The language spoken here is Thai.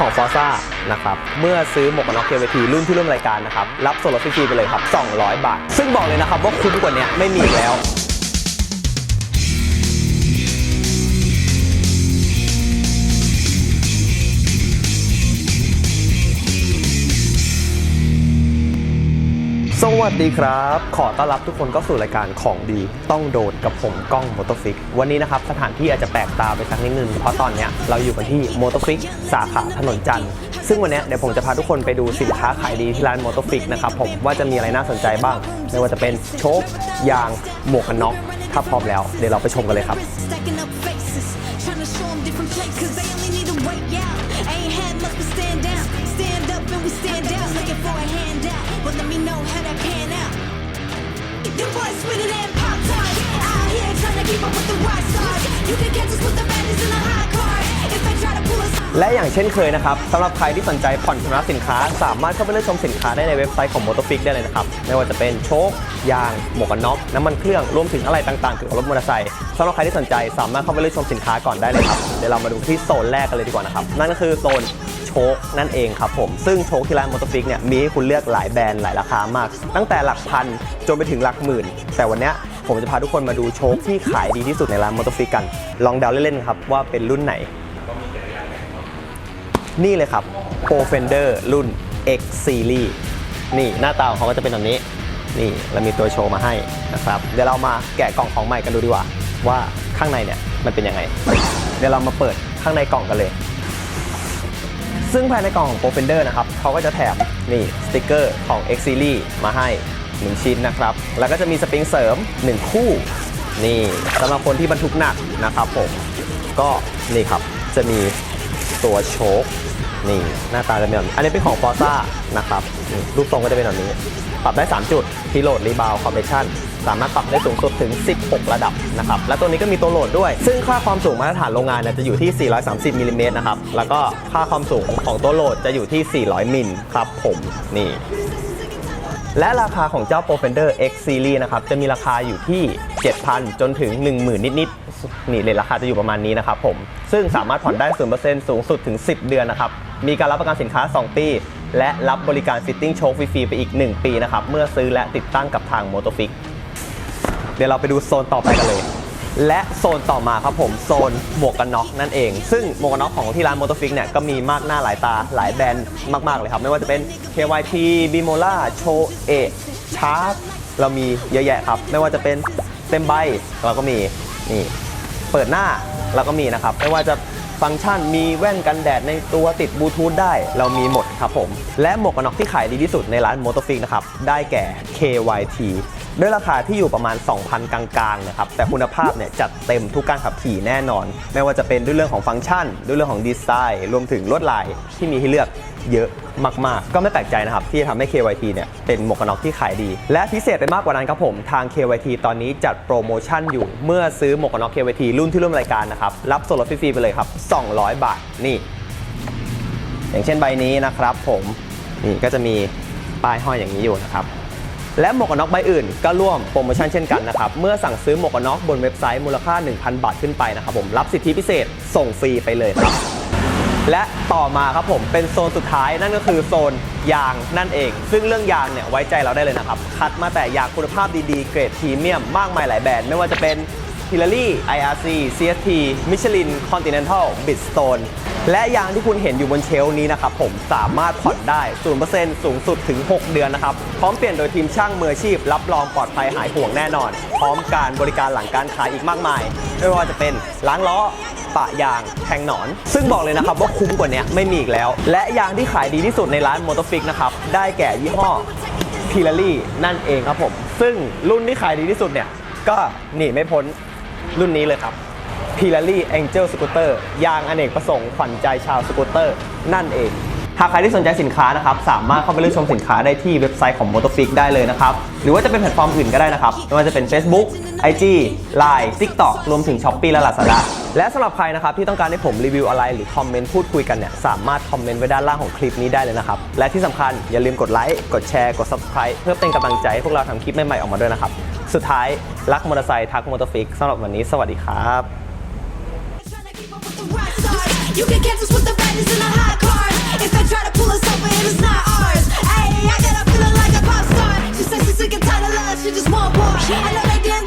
ของ Forza นะครับ เมื่อซื้อหมวกกันน็อกเ KVT รุ่นที่ร่วมรายการนะครับ รับส่วนลดฟรีไปเลยครับ 200 บาท ซึ่งบอกเลยนะครับว่าคุ้มกว่านี้ไม่มีแล้วสวัสดีครับ ขอต้อนรับทุกคนเข้าสู่รายการของดีต้องโดนกับผมก้องมอเตอร์ฟิก วันนี้นะครับสถานที่อาจจะแปลกตาไปสักนิดนึง เพราะตอนนี้เราอยู่กันที่โมอเตอร์ฟิกสาขาถนนจันทร์ซึ่งวันนี้เดี๋ยวผมจะพาทุกคนไปดูสินค้าขายดีที่ร้านโมอเตอร์ฟิกนะครับผมว่าจะมีอะไรน่าสนใจบ้าง ไม่ว่าจะเป็นโชคยาง หมวกกันน็อก ถ้าพร้อมแล้วเดี๋ยวเราไปชมกันเลยครับ Stacking up faces, trying to show them different places. They only need to wait out. Ain't had much but stand down. Stand up and we stand out. Looking for a handout. But let me know how that pan out. Your boy spinning and pop tart. และอย่างเช่นเคยนะครับสำหรับใครที่สนใจผ่อนชำระสินค้า สามารถเข้าไปเลือกชมสินค้าได้ในเว็บไซต์ของ m o t o f i x ได้เลยนะครับ ไม่ว่าจะเป็นโชคยาง หมวกกันน็อกน้ำมันเครื่องรวมถึงอะไรต่างๆเกี่ยวกับรถมอเตอร์ไซค์สำหรับใครที่สนใจสามารถเข้าไปเลือกชมสินค้าก่อนได้เลยครับเดี๋ยวเรามาดูที่โซนแรกกันเลยดีกว่านะครับนั่นก็คือโซนโชคนั่นเองครับผม ซึ่งโชคที่ร้านมอเตอร์ฟิกเนี่ยมีให้คุณเลือกหลายแบรนด์หลายราคามาก ตั้งแต่หลักพันจนไปถึงหลักหมื่น แต่วันนี้ผมจะพาทุกคนมาดูโชคที่ขายดีที่สุดในร้านมอเตอร์ฟิกกัน ลองเดาเล่นๆครับว่าเป็นรุ่นไหน นี่เลยครับ Pro Fender รุ่น X Series นี่หน้าตาของเขาก็จะเป็นแบบนี้ นี่เรามีตัวโชว์มาให้นะครับ เดี๋ยวเรามาแกะกล่องของใหม่กันดูดีกว่า ว่าข้างในเนี่ยมันเป็นยังไง เดี๋ยวเรามาเปิดข้างในกล่องกันเลย ซึ่งภายในกล่องของ Pro Fender นะครับเขาก็จะแถมนี่สติกเกอร์ของ X Series มาให้ 1 ชิ้นนะครับ แล้วก็จะมีสปริงเสริม 1 คู่ นี่สำหรับคนที่บรรทุกหนักนะครับผมก็นี่ครับจะมีตัวโชคนี่หน้าตาจะเป็นแบบนี้อันนี้เป็นของ f o r z a นะครับรูปทรงก็จะเป็นแบบนี้ ปรับได้ 3 จุดที่โหลดรีบาวคอมเพรสชันสามารถปรับได้สูงสุดถึง 16 ระดับนะครับ และตัวนี้ก็มีตัวโหลดด้วย ซึ่งค่าความสูงมาตรฐานโรงงานเนี่ยจะอยู่ที่ 430มิลลิเมตรนะครับ แล้วก็ค่าความสูงของตัวโหลดจะอยู่ที่ 400 มิลครับผมนี่ และราคาของเจ้า Pro Fender X Series นะครับจะมีราคาอยู่ที่ 7,000 จนถึง 10,000 นิดๆนี่เลยราคาจะอยู่ประมาณนี้นะครับผม ซึ่งสามารถผ่อนได้ 0%สูงสุดถึง 10 เดือนนะครับ มีการรับประกันสินค้า 2 ปี และรับบริการฟิตติ้งโชคฟรีๆไปอีก 1 ปีนะครับ เมื่อซื้อและติดตั้งกับทาง Motofix เดี๋ยวเราไปดูโซนต่อไปกันเลย และโซนต่อมาครับผมโซนหมวกกันน็อกนั่นเอง ซึ่งหมวกกันน็อกของที่ร้าน Motofix เนี่ยก็มีมากหน้าหลายตาหลายแบรนด์มาก ๆ เลยครับ ไม่ว่าจะเป็น KYT Bimola Cho e Shark เรามีเยอะแยะครับ ไม่ว่าจะเป็นเต็มใบเราก็มีนี่เปิดหน้าเราก็มีนะครับ ไม่ว่าจะฟังก์ชันมีแว่นกันแดดในตัวติดบลูทูธได้ เรามีหมดครับผม และหมวกกันน็อกที่ขายดีที่สุดในร้าน Motofix นะครับได้แก่ KYT ด้วยราคาที่อยู่ประมาณ 2,000 กลางๆนะครับแต่คุณภาพเนี่ยจัดเต็มทุกการขับขี่แน่นอน ไม่ว่าจะเป็นด้วยเรื่องของฟังก์ชัน ด้วยเรื่องของดีไซน์รวมถึงลวดลายที่มีให้เลือกเยอะมาก ๆ ก็ไม่แปลกใจนะครับ ที่ทำให้ KYT เนี่ยเป็นหมวกกันน็อกที่ขายดี และพิเศษไปมากกว่านั้นครับผมทาง KYT ตอนนี้จัดโปรโมชั่นอยู่ เมื่อซื้อหมวกกันน็อก KYT รุ่นที่ร่วมรายการนะครับรับส่วนลดฟรีๆไปเลยครับ 200 บาทนี่ อย่างเช่นใบนี้นะครับผมนี่ก็จะมีป้ายห้อยอย่างนี้อยู่นะครับ และหมวกกันน็อกใบอื่นก็ร่วมโปรโมชั่นเช่นกันนะครับ เมื่อสั่งซื้อหมวกกันน็อกบนเว็บไซต์มูลค่า 1,000 บาทขึ้นไปนะครับผมรับสิทธิพิเศษส่งฟรีไปเลยครับ และต่อมาครับผมเป็นโซนสุดท้ายนั่นก็คือโซนยางนั่นเอง ซึ่งเรื่องยางเนี่ยไว้ใจเราได้เลยนะครับ คัดมาแต่ยางคุณภาพดีๆ เกรดพรีเมียมมากมายหลายแบรนด์ไม่ว่าจะเป็น h i l l a r y IRC CST Michelin Continental Bridgestone และยางที่คุณเห็นอยู่บนเชลนี้นะครับผมสามารถผ่อนได้ 0%สูงสุดถึง 6 เดือนนะครับ พร้อมเปลี่ยนโดยทีมช่างมืออาชีพ รับรองปลอดภัยหายห่วงแน่นอน พร้อมการบริการหลังการขายอีกมากมาย ไม่ว่าจะเป็นล้างล้อปะยางแทงหนอน ซึ่งบอกเลยนะครับว่าคุ้มกว่านี้ไม่มีอีกแล้ว และยางที่ขายดีที่สุดในร้านมอเตอร์ฟิกนะครับได้แก่ยี่ห้อพิลารี่นั่นเองครับผม ซึ่งรุ่นที่ขายดีที่สุดเนี่ยก็หนีไม่พ้น รุ่นนี้เลยครับพิลารี่แองเจิลสกูตเตอร์ยางอเนกประสงค์ขวัญใจชาวสกูตเตอร์นั่นเอง หากใครที่สนใจสินค้านะครับ สามารถเข้าไปเลือกชมสินค้าได้ที่เว็บไซต์ของ Motofix ได้เลยนะครับ หรือว่าจะเป็นแพลตฟอร์มอื่นก็ได้นะครับ ไม่ว่าจะเป็น Facebook IG Line TikTok รวมถึง Shopee และ Lazada และสำหรับใครนะครับที่ต้องการให้ผมรีวิวอะไรหรือคอมเมนต์พูดคุยกันเนี่ยสามารถคอมเมนต์ไว้ด้านล่างของคลิปนี้ได้เลยนะครับ และที่สำคัญอย่าลืมกดไลค์กดแชร์กด Subscribe เพื่อเป็นกำลังใจให้พวกเราทำคลิปใหม่ๆออกมาด้วยนะครับ สุดท้ายรักมอเตอร์ไซค์ทักมอเตอร์ฟิกสำหรับวันนี้สวัสดีครับ You can catch